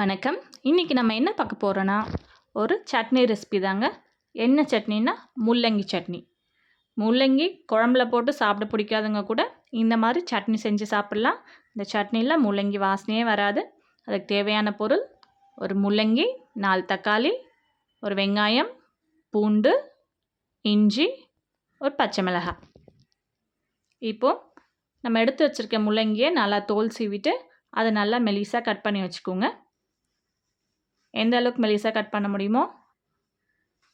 வணக்கம். இன்றைக்கி நம்ம என்ன பார்க்க போகிறோன்னா ஒரு சட்னி ரெசிபி தாங்க. என்ன சட்னின்னா முள்ளங்கி சட்னி. முள்ளங்கி குழம்புல போட்டு சாப்பிட பிடிக்காதவங்க கூட இந்த மாதிரி சட்னி செஞ்சு சாப்பிட்லாம். இந்த சட்னியில் முள்ளங்கி வாசனையே வராது. அதுக்கு தேவையான பொருள் ஒரு முள்ளங்கி நாலு தக்காளி ஒரு வெங்காயம் பூண்டு இஞ்சி ஒரு பச்சை மிளகாய். இப்போது நம்ம எடுத்து வச்சுருக்க முள்ளங்கியை நல்லா தோல் சீவிட்டு அதை நல்லா மெலிசாக கட் பண்ணி வச்சுக்கோங்க. எந்த அளவுக்கு மெலிசாக கட் பண்ண முடியுமோ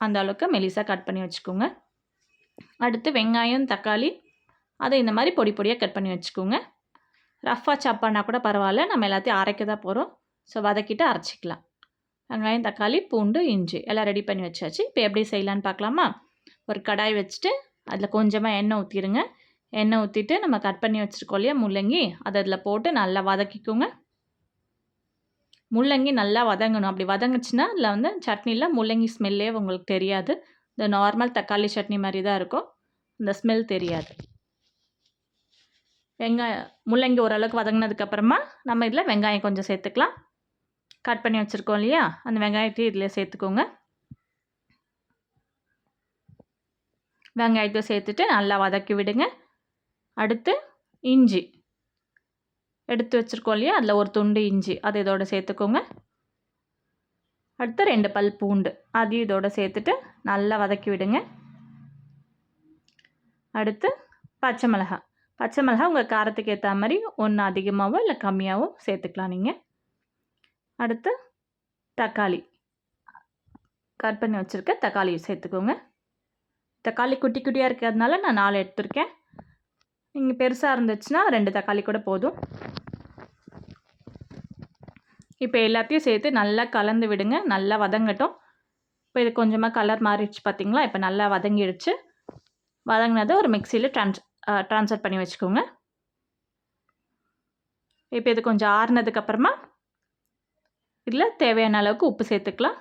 அந்த அளவுக்கு மெலிசாக கட் பண்ணி வச்சுக்கோங்க. அடுத்து வெங்காயம் தக்காளி அதை இந்த மாதிரி பொடி பொடியாக கட் பண்ணி வச்சுக்கோங்க. ரஃப்பாக சாப் பண்ணால் கூட பரவாயில்ல. நம்ம எல்லாத்தையும் அரைக்க தான் போகிறோம் ஸோ வதக்கிட்டு அரைச்சிக்கலாம். வெங்காயம் தக்காளி பூண்டு இஞ்சி எல்லாம் ரெடி பண்ணி வச்சாச்சு. இப்போ எப்படி செய்யலான்னு பார்க்கலாமா? ஒரு கடாய் வச்சுட்டு அதில் கொஞ்சமாக எண்ணெய் ஊற்றிடுங்க எண்ணெய் ஊற்றிட்டு நம்ம கட் பண்ணி வச்சுருக்கோம் இல்லையா முள்ளங்கி அதை அதில் போட்டு நல்லா வதக்கிக்கோங்க. முள்ளங்கி நல்லா வதங்கணும். அப்படி வதங்குச்சுன்னா அதில் வந்து சட்னியில் முள்ளங்கி ஸ்மெல்லே உங்களுக்கு தெரியாது. இந்த நார்மல் தக்காளி சட்னி மாதிரி தான் இருக்கும். இந்த ஸ்மெல் தெரியாது. வெங்காயம் முள்ளங்கி ஓரளவுக்கு வதங்கினதுக்கப்புறமா நம்ம இதில் வெங்காயம் கொஞ்சம் சேர்த்துக்கலாம். கட் பண்ணி வச்சுருக்கோம் இல்லையா? அந்த வெங்காயத்தையும் இதில் சேர்த்துக்கோங்க. வெங்காயத்தை சேர்த்துட்டு நல்லா வதக்கி விடுங்க. அடுத்து இஞ்சி. எடுத்து வச்சுருக்கோம் இல்லையா? அதில் ஒரு துண்டு இஞ்சி அதை இதோட சேர்த்துக்கோங்க. அடுத்து ரெண்டு பல் பூண்டு அதையும் இதோட சேர்த்துட்டு நல்லா வதக்கி விடுங்க. அடுத்து பச்சை மிளகா பச்சை மிளகா உங்கள் காரத்துக்கு ஏற்ற மாதிரி ஒன்று அதிகமாகவோ இல்லை கம்மியாகவோ சேர்த்துக்கலாம் நீங்கள் அடுத்து தக்காளி. கட் பண்ணி வச்சுருக்க தக்காளி சேர்த்துக்கோங்க. தக்காளி குட்டி குட்டியாக இருக்கிறதுனால நான் நாலு எடுத்துருக்கேன். நீங்கள் பெருசாக இருந்துச்சுன்னா ரெண்டு தக்காளி கூட போதும். இப்போ எல்லாத்தையும் சேர்த்து நல்லா கலந்து விடுங்க. நல்லா வதங்கட்டும். இப்போ இது கொஞ்சமாக கலர் மாறிடுச்சு பார்த்தீங்களா இப்போ நல்லா வதங்கிடுச்சு. வதங்கினதை ஒரு மிக்சியில் ட்ரான்ஸ் ட்ரான்ஸ்ஃபர் பண்ணி வச்சுக்கோங்க. இப்போ இது கொஞ்சம் ஆறுனதுக்கப்புறமா இதில் தேவையான அளவுக்கு உப்பு சேர்த்துக்கலாம்.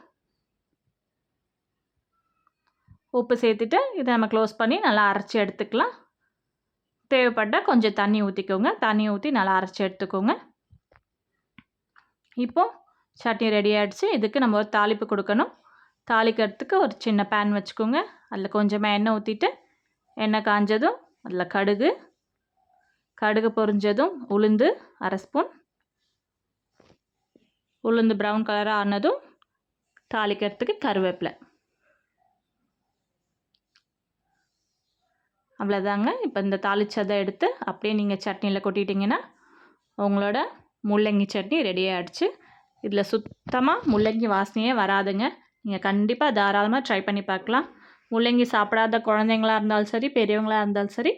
உப்பு சேர்த்துட்டு இதை நம்ம க்ளோஸ் பண்ணி நல்லா அரைச்சி எடுத்துக்கலாம். தேவைப்பட்டால் கொஞ்சம் தண்ணி ஊற்றிக்கோங்க தண்ணி ஊற்றி நல்லா அரைச்சி எடுத்துக்கோங்க. இப்போது சட்னி ரெடி ஆகிடுச்சு இதுக்கு நம்ம ஒரு தாளிப்பு கொடுக்கணும். தாளிக்கிறதுக்கு ஒரு சின்ன பேன் வச்சுக்கோங்க. அதில் கொஞ்சமாக எண்ணெய் ஊற்றிட்டு எண்ணெய் காஞ்சதும் அதில் கடுகு கடுகு பொரிஞ்சதும் உளுந்து அரை ஸ்பூன். உளுந்து ப்ரௌன் கலராக ஆனதும் தாளிக்கிறதுக்கு கருவேப்பிலை. அவ்வளோதாங்க இப்போ இந்த தாளிச்சதை எடுத்து அப்படியே நீங்கள் சட்னியில் கொட்டிட்டிங்கன்னா உங்களோட முள்ளங்கி சட்னி ரெடியாகிடுச்சு இதில் சுத்தமாக முள்ளங்கி வாசனையே வராதுங்க. நீங்கள் கண்டிப்பாக தாராளமாக ட்ரை பண்ணி பார்க்கலாம். முள்ளங்கி சாப்பிடாத குழந்தைங்களாக இருந்தாலும் சரி பெரியவங்களாக இருந்தாலும் சரி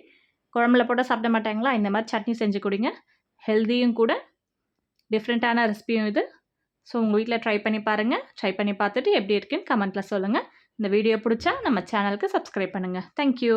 குழம்புல போட்டால் சாப்பிட மாட்டாங்களா? இந்த மாதிரி சட்னி செஞ்சு கொடுங்க. ஹெல்த்தியும் கூட டிஃப்ரெண்ட்டான ரெசிபியும் இது. ஸோ உங்கள் வீட்டில் ட்ரை பண்ணி பாருங்கள் ட்ரை பண்ணி பார்த்துட்டு எப்படி இருக்குன்னு கமெண்ட்டில் சொல்லுங்கள் இந்த வீடியோ பிடிச்சா நம்ம சேனலுக்கு சப்ஸ்கிரைப் பண்ணுங்கள் தேங்க்யூ